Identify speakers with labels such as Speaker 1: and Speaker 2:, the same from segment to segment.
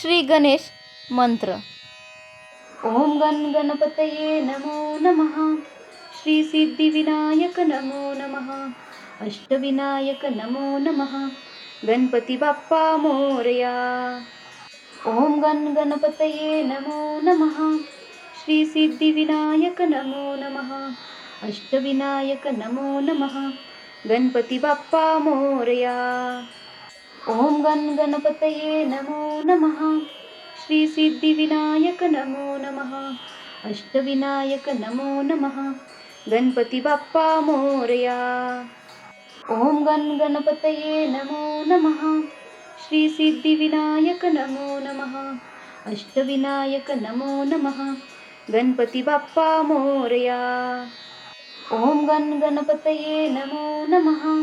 Speaker 1: श्री गणेश मंत्र.
Speaker 2: ओम गण गणपतये नमो नमः. श्रीसिद्धिविनायक नमो नमः. अष्टविनायक नमो नमः. गणपती बाप्पा मोरया. ओम गण गणपतये नमो नमः. श्रीसिद्धिविनायक नमो नमः. अष्टविनायक नमो नमः. गणपती बाप्पा मोरया. ॐ गण गणपतये नमो। नमः श्रीसिद्धिविनायक नमो नमः। अष्टविनायक नमो नमः। गणपती बाप्पा मोरया। ॐ गण गणपतये नमो। नमः श्रीसिद्धिविनायक नमो नमः। अष्टविनायक नमो नमः। गणपती बाप्पा मोरया। ॐ गण गणपतये नमो नमः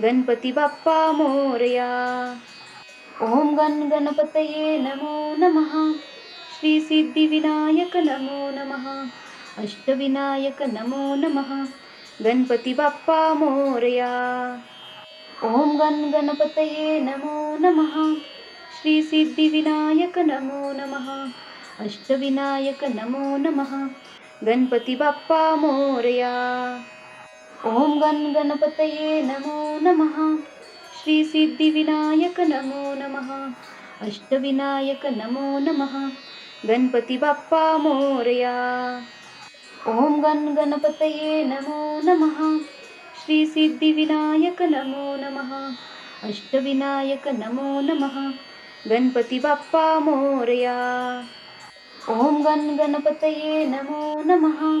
Speaker 2: गणपती बाप्पा मोरया। ॐ गण गणपतये नमो नमः। श्रीसिद्धिविनायक नमो नमः। अष्टविनायक नमो नमः। गणपती बाप्पा मोरया। ॐ गण गणपतये नमो नमः। श्रीसिद्धिविनायक नमो नमः। अष्टविनायक नमो नमः। गणपती बाप्पा मोरया ॐ गण गणपतये नमो नमः। श्रीसिद्धिविनायक नमो नमः। अष्टविनायक नमो नमः। गणपती बाप्पा मोरया। ॐ गण गणपतये नमो नमः। श्रीसिद्धिविनायक नमो नमः। अष्टविनायक नमो नमः। गणपती बाप्पा मोरया। ॐ गण गणपतये नमो नमः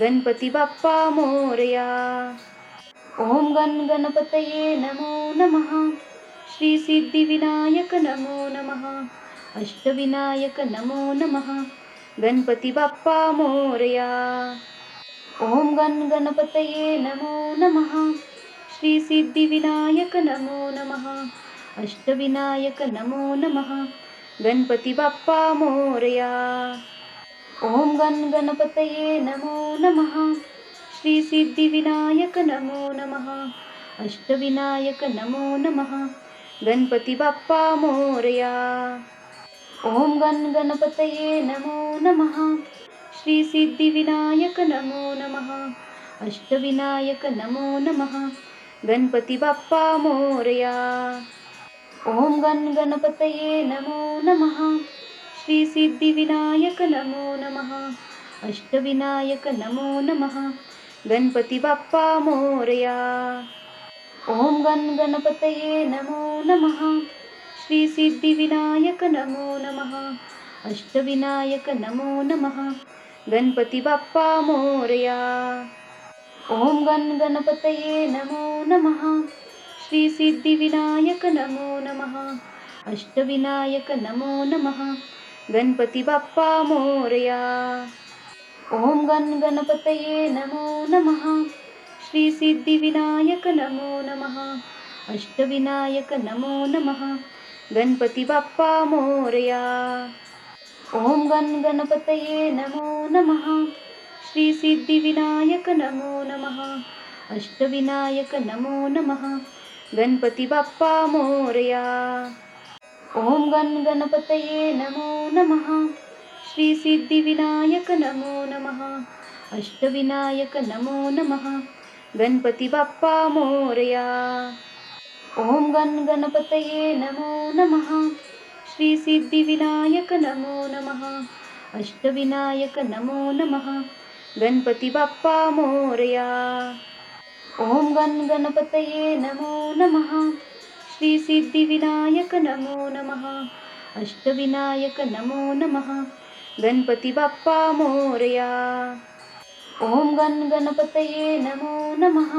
Speaker 2: गणपती बाप्पा मोरया। ॐ गण गणपतये नमो नमः। श्रीसिद्धिविनायक नमो नमः। अष्टविनायक नमो नमः। गणपती बाप्पा मोरया। ॐ गण गणपतये नमो नमः। श्रीसिद्धिविनायक नमो नमः। अष्टविनायक नमो नमः। गणपती बाप्पा मोरया ॐ गण गणपतये नमो नमः। श्रीसिद्धिविनायक नमो नमः। अष्टविनायक नमो नमः। गणपती बाप्पा मोरया। ॐ गण गणपतये नमो नमः। श्रीसिद्धिविनायक नमो नमः। अष्टविनायक नमो नमः। गणपती बाप्पा मोरया। ॐ गण गणपतये नमो नमः श्रीसिद्धिविनायक नमो। नमः अष्टविनायक नमो। नमः गणपती बाप्पा मोरया। ॐ गण गणपतये नमो नमः। श्रीसिद्धिविनायक नमो। नमः अष्टविनायक नमो। नमः गणपती बाप्पा मोरया। ॐ गण गणपतये नमो नमः। श्रीसिद्धिविनायक नमो। नमः अष्टविनायक नमो नमः गणपती बाप्पा मोरया। ॐ गण गणपतये नमो नमः। श्रीसिद्धिविनायक नमो नमः। अष्टविनायक नमो नमः। गणपती बाप्पा मोरया। ॐ गण गणपतये नमो नमः। श्रीसिद्धिविनायक नमो नमः। अष्टविनायक नमो नमः। गणपती बाप्पा मोरया ॐ गण गणपतये नमो। नमः श्रीसिद्धिविनायक नमो नमः। अष्टविनायक नमो नमः। गणपती बाप्पा मोरया। ॐ गण गणपतये नमो। नमः श्रीसिद्धिविनायक नमो नमः। अष्टविनायक नमो नमः। गणपती बाप्पा मोरया। ॐ गण गणपतये नमो नमः श्रीसिद्धिविनायक नमो। नमः अष्टविनायक नमो। नमः गणपती बाप्पा मोरया। ॐ गण गणपतये नमो नमः।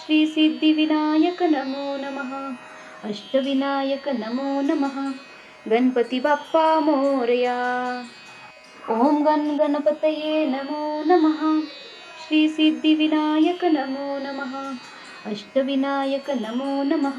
Speaker 2: श्रीसिद्धिविनायक नमो। नमः अष्टविनायक नमो। नमः गणपती बाप्पा मोरया। ॐ गण गणपतये नमो नमः। श्रीसिद्धिविनायक नमो। नमः अष्टविनायक नमो नमः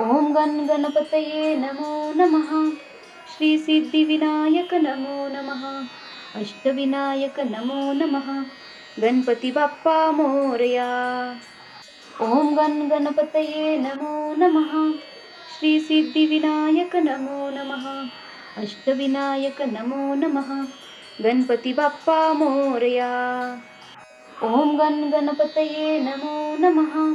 Speaker 2: ॐ गण गणपतये नमो। नमः श्रीसिद्धिविनायक नमो नमः। अष्टविनायक नमो नमः। गणपती बाप्पा मोरया। ॐ गण गणपतये नमो। नमः श्रीसिद्धिविनायक नमो नमः। अष्टविनायक नमो नमः। गणपती बाप्पा मोरया। ॐ गण गणपतये नमो नमः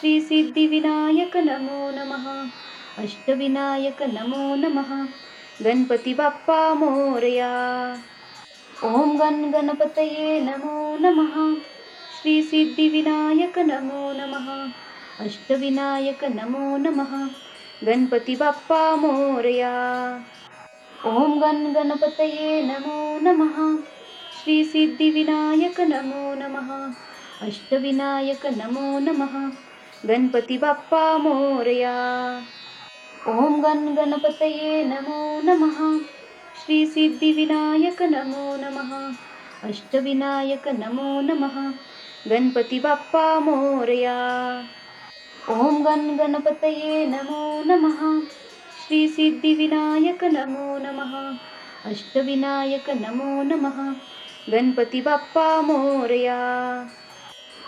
Speaker 2: श्रीसिद्धिविनायक नमो नमः। अष्टविनायक नमो नमः। गणपती बाप्पा मोरया। ॐ गण गणपतये नमो नमः। श्रीसिद्धिविनायक नमो नमः। अष्टविनायक नमो नमः। गणपती बाप्पा मोरया। ॐ गण गणपतये नमो नमः। श्रीसिद्धिविनायक नमो नमः। अष्टविनायक नमो नमः गणपती बाप्पा मोरया। ॐ गण गणपतये नमो नमः। श्री सिद्धिविनायक नमो नमः। अष्टविनायक नमो नमः। गणपती बाप्पा मोरया। ॐ गण गणपतये नमो नमः। श्री सिद्धिविनायक नमो नमः। अष्टविनायक नमो नमः। गणपती बाप्पा मोरया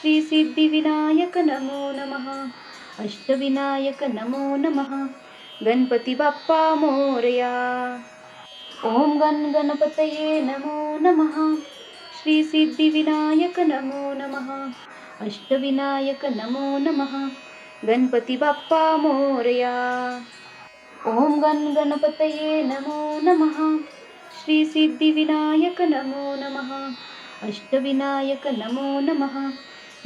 Speaker 2: श्री सिद्धिविनायक नमो। नमः अष्टविनायक नमो। नमः गणपती बाप्पा मोरया। ॐ गण गणपतये नमो नमः। श्री सिद्धिविनायक नमो। नमः अष्टविनायक नमो। नमः गणपती बाप्पा मोरया। ॐ गण गणपतये नमो नमः। श्री सिद्धिविनायक नमो। नमः अष्टविनायक नमो नमः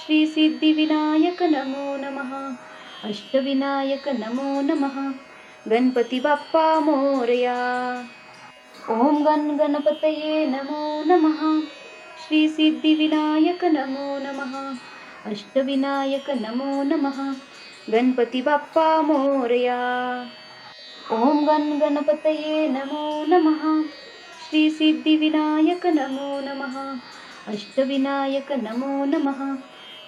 Speaker 2: श्री सिद्धिविनायक नमो। नमः अष्टविनायक नमो। नमः गणपती बाप्पा मोरया। ॐ गण गणपतये नमो नमः। श्री सिद्धिविनायक नमो। नमः अष्टविनायक नमो। नमः गणपती बाप्पा मोरया। ॐ गण गणपतये नमो नमः। श्री सिद्धिविनायक नमो। नमः अष्टविनायक नमो नमः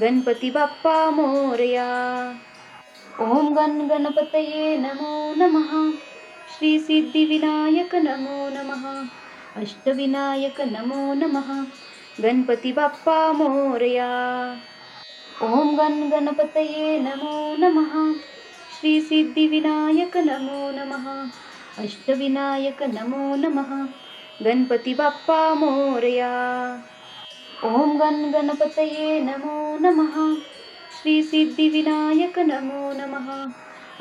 Speaker 2: गणपती बाप्पा मोरया। ॐ गण गणपतये नमो नमः। श्री सिद्धिविनायक नमो नमः। अष्टविनायक नमो नमः। गणपती बाप्पा मोरया। ॐ गण गणपतये नमो नमः। श्री सिद्धिविनायक नमो नमः। अष्टविनायक नमो नमः। गणपती बाप्पा मोरया ॐ गण गणपतये नमो नमः। श्री सिद्धिविनायक नमो नमः।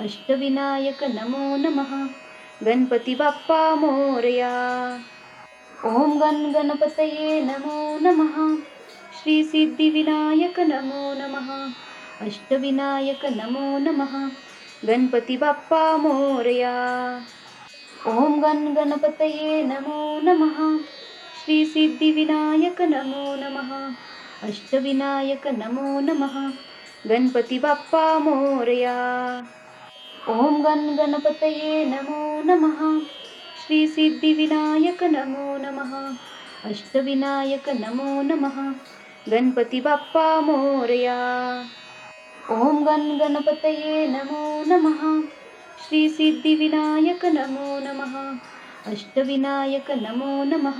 Speaker 2: अष्टविनायक नमो नमः। गणपती बाप्पा मोरया। ॐ गण गणपतये नमो नमः। श्रीसिद्धिविनायक नमो नमः। अष्टविनायक नमो नमः। गणपती बाप्पा मोरया। ॐ गण गणपतये नमो नमः श्रीसिद्धिविनायक नमो। नमः अष्टविनायक नमो। नमः गणपती बाप्पा मोरया। ॐ गण गणपतये नमो नमः। श्रीसिद्धिविनायक नमो। नमः अष्टविनायक नमो। नमः गणपती बाप्पा मोरया। ॐ गण गणपतये नमो नमः। श्रीसिद्धिविनायक नमो। नमः अष्टविनायक नमो नमः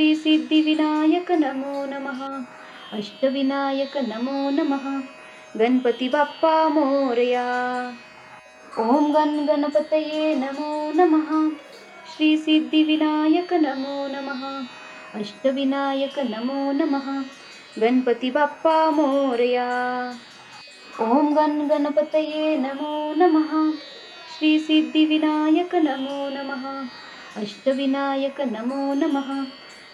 Speaker 2: श्रीसिद्धिविनायक नमो। नमः अष्टविनायक नमो। नमः गणपती बाप्पा मोरया। ॐ गण गणपतये नमो नमः। श्रीसिद्धिविनायक नमो। नमः अष्टविनायक नमो। नमः गणपती बाप्पा मोरया। ॐ गण गणपतये नमो नमः। श्रीसिद्धिविनायक नमो। नमः अष्टविनायक नमो नमः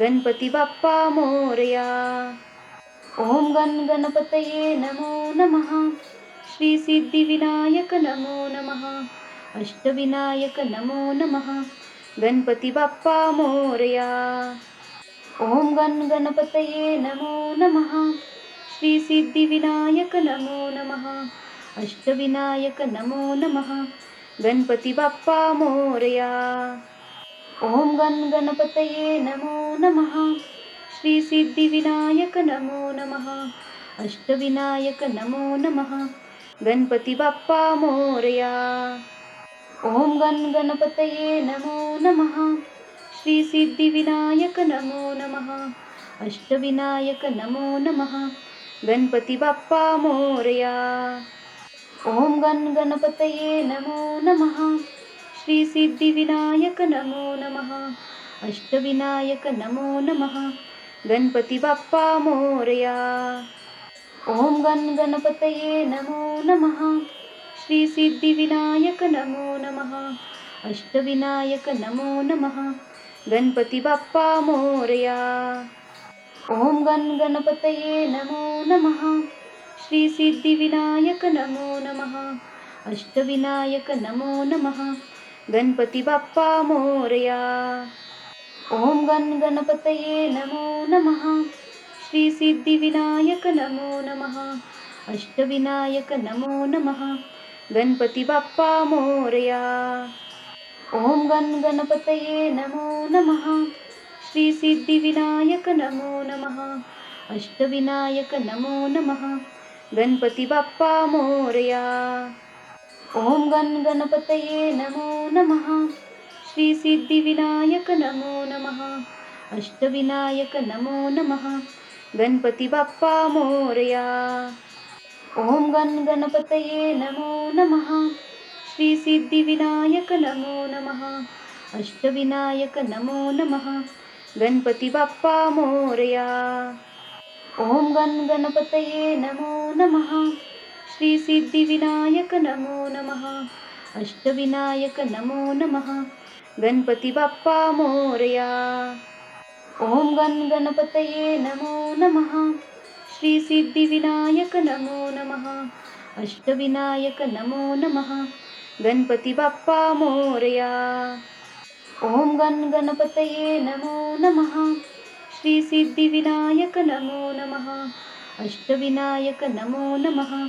Speaker 2: गणपती बाप्पा मोरया। ॐ गण गणपतये नमो नमः। श्रीसिद्धिविनायक नमो नमः। अष्टविनायक नमो नमः। गणपती बाप्पा मोरया। ॐ गण गणपतये नमो नमः। श्रीसिद्धिविनायक नमो नमः। अष्टविनायक नमो नमः। गणपती बाप्पा मोरया ॐ गण गणपतये नमो नमः। श्रीसिद्धिविनायक नमो नमः। अष्टविनायक नमो नमः। गणपती बाप्पा मोरया। ॐ गण गणपतये नमो नमः। श्रीसिद्धिविनायक नमो नमः। अष्टविनायक नमो नमः। गणपती बाप्पा मोरया। ॐ गण गणपतये नमो नमः। श्रीसिद्धिविनायक नमो। नमः अष्टविनायक नमो। नमः गणपती बाप्पा मोरया। ॐ गण गणपतये नमो नमः। श्रीसिद्धिविनायक नमो। नमः अष्टविनायक नमो। नमः गणपती बाप्पा मोरया। ॐ गण गणपतये नमो नमः। श्रीसिद्धिविनायक नमो। नमः अष्टविनायक नमो नमः गणपती बाप्पा मोरया। ॐ गण गणपतये नमो नमः। श्री सिद्धिविनायक नमो नमः। अष्टविनायक नमो नमः। गणपती बाप्पा मोरया। ॐ गण गणपतये नमो नमः। श्री सिद्धिविनायक नमो नमः। अष्टविनायक नमो नमः। गणपती बाप्पा मोरया ॐ गण गणपतये नमो नमः। श्री सिद्धिविनायक नमो नमः। अष्टविनायक नमो नमः। गणपती बाप्पा मोरया। ॐ गण गणपतये नमो नमः। श्री सिद्धिविनायक नमो नमः। अष्टविनायक नमो नमः। गणपती बाप्पा मोरया। ॐ गण गणपतये नमो नमः श्री सिद्धिविनायक नमो नमः। अष्टविनायक नमो नमः। गणपती बाप्पा मोरया। ॐ गण गणपतये नमो नमः। श्री सिद्धिविनायक नमो नमः। अष्टविनायक नमो नमः। गणपती बाप्पा मोरया। ॐ गण गणपतये नमो नमः। श्री सिद्धिविनायक नमो नमः। अष्टविनायक नमो नमः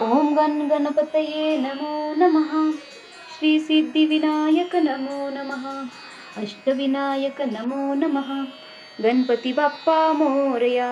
Speaker 2: ॐ गण गणपतये नमो नमः। श्री सिद्धिविनायक नमो नमः। अष्टविनायक नमो नमः। गणपती बाप्पा मोरया